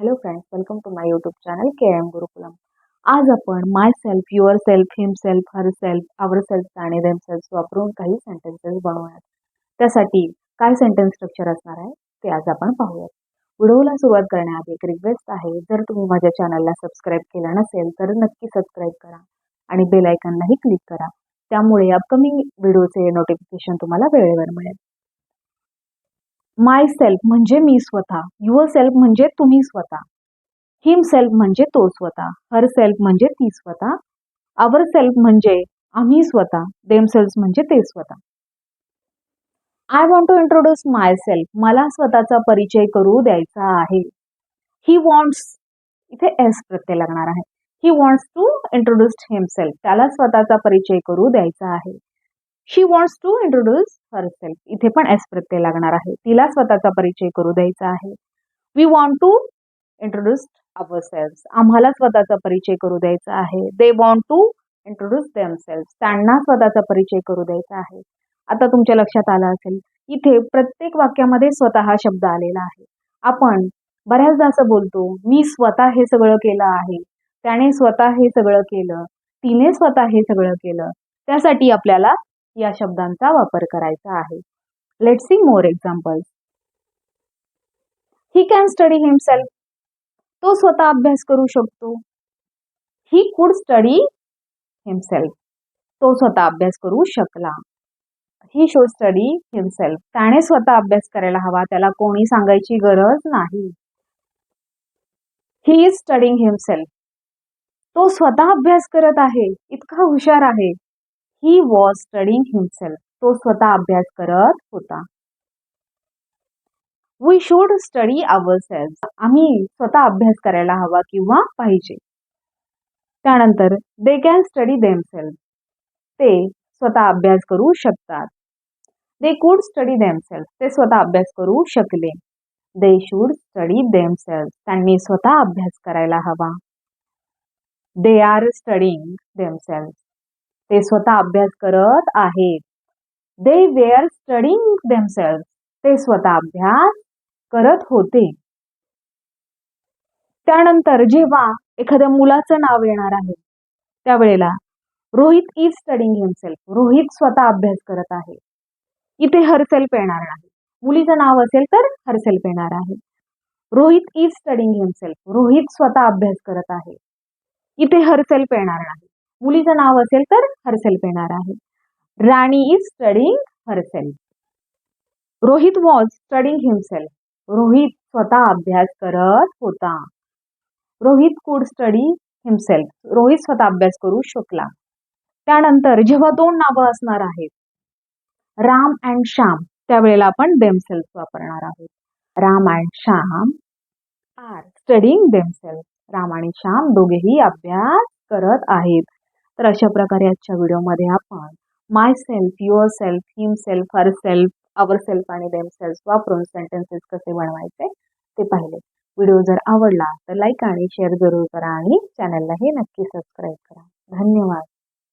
Hello friends welcome to my YouTube channel K M Gurukulam आज आपण myself yourself himself herself ourself आणि themself वापरून काही sentences बनवूयात. त्यासाठी काय सेंटेन्स स्ट्रक्चर असणार आहे ते आज आपण पाहूयात. व्हिडिओला सुरुवात करण्याआधी एक रिक्वेस्ट आहे जर तुम्ही माझ्या चॅनलला सबस्क्राईब केलं नसेल तर नक्की सबस्क्राईब करा आणि बेलायकनलाही क्लिक करा. त्यामुळे अपकमिंग व्हिडिओचे नोटिफिकेशन तुम्हाला वेळेवर मिळेल. माय सेल्फ म्हणजे मी स्वतः. युअर सेल्फ म्हणजे तुम्ही स्वतः. हिम सेल्फ म्हणजे तो स्वतः. हर सेल्फ म्हणजे ती स्वतः. आवर सेल्फ म्हणजे आम्ही स्वतः. देम सेल्फ म्हणजे ते स्वतः. I want to introduce myself मला स्वतःचा परिचय करू द्यायचा आहे. ही वॉन्ट्स इथे एस प्रत्यय लागणार आहे. He wants to introduce himself त्याला स्वतःचा परिचय करू द्यायचा आहे. She wants to introduce herself इथे पण एस प्रत्यय लागणार आहे. तिला स्वतःचा परिचय करू द्यायचा आहे. We want to introduce ourself आम्हाला स्वतःचा परिचय करू द्यायचा आहे. They want to introduce themself त्यांना स्वतःचा परिचय करू द्यायचा आहे. आता तुमच्या लक्षात आलं असेल. इथे प्रत्येक वाक्यामध्ये स्वतः हा शब्द आलेला आहे. आपण बऱ्याचदा असं बोलतो मी स्वतः हे सगळं केलं आहे. त्याने स्वतः हे सगळं केलं. तिने स्वतः हे सगळं केलं. त्यासाठी आपल्याला या शब्दांचा वापर करायचा आहे. Let see more examples he can study himself तो स्वतः अभ्यास करू शकतो. ही कुड स्टडी हिमसेल्फ तो स्वतः अभ्यास करू शकला. ही शुड स्टडी हिमसेल्फ त्याने स्वतः अभ्यास करायला हवा. त्याला कोणी सांगायची गरज नाही. ही इज स्टडिंग हिमसेल्फ तो स्वतः अभ्यास करत आहे. इतका हुशार आहे. ही वॉज स्टडिंग हिमसेल्फ तो स्वतः अभ्यास करत होता. We should study ourself आम्ही स्वतः अभ्यास करायला हवा किंवा पाहिजे. त्यानंतर they can study themself ते स्वतः अभ्यास करू शकतात. They could study themself ते स्वतः अभ्यास करू शकले. They should study themself त्यांनी स्वतः अभ्यास करायला हवा. They are studying themself ते स्वतः अभ्यास करत आहेत. दे वेअर स्टडिंग देमसेल्फ ते स्वतः अभ्यास करत होते. त्यानंतर जेव्हा एखाद्या मुलाचं नाव येणार आहे त्यावेळेला Rohit is studying himself Rohit स्वतः अभ्यास करत आहे. इथे हरसेल्फ येणार नाही मुलीचं नाव असेल तर हरसेल्फ येणार आहे. Rohit is studying himself Rohit स्वतः अभ्यास करत आहे. इथे हरसेल्फ येणार नाही मुलीचं नाव असेल तर हरसेल्फ येणार आहे. Rani is studying herself Rohit was studying himself Rohit स्वतः अभ्यास करत होता. रोहित कुड स्टडी हिमसेल्फ रोहित स्वतः अभ्यास करू शकला. त्यानंतर जेव्हा दोन नावं असणार आहेत राम अँड श्याम त्यावेळेला आपण देमसेल्फ वापरणार आहोत. Ram and Shyam are studying themself Ram आणि श्याम दोघेही अभ्यास करत आहेत. तर अशा प्रकारे आजच्या व्हिडिओमध्ये आपण myself yourself himself herself ourself आणि देम सेल्फ वापरून सेंटेन्सेस कसे बनवायचे ते पाहिले. व्हिडिओ जर आवडला तर लाईक आणि शेअर जरूर करा आणि चॅनललाही नक्की सबस्क्राईब करा. धन्यवाद.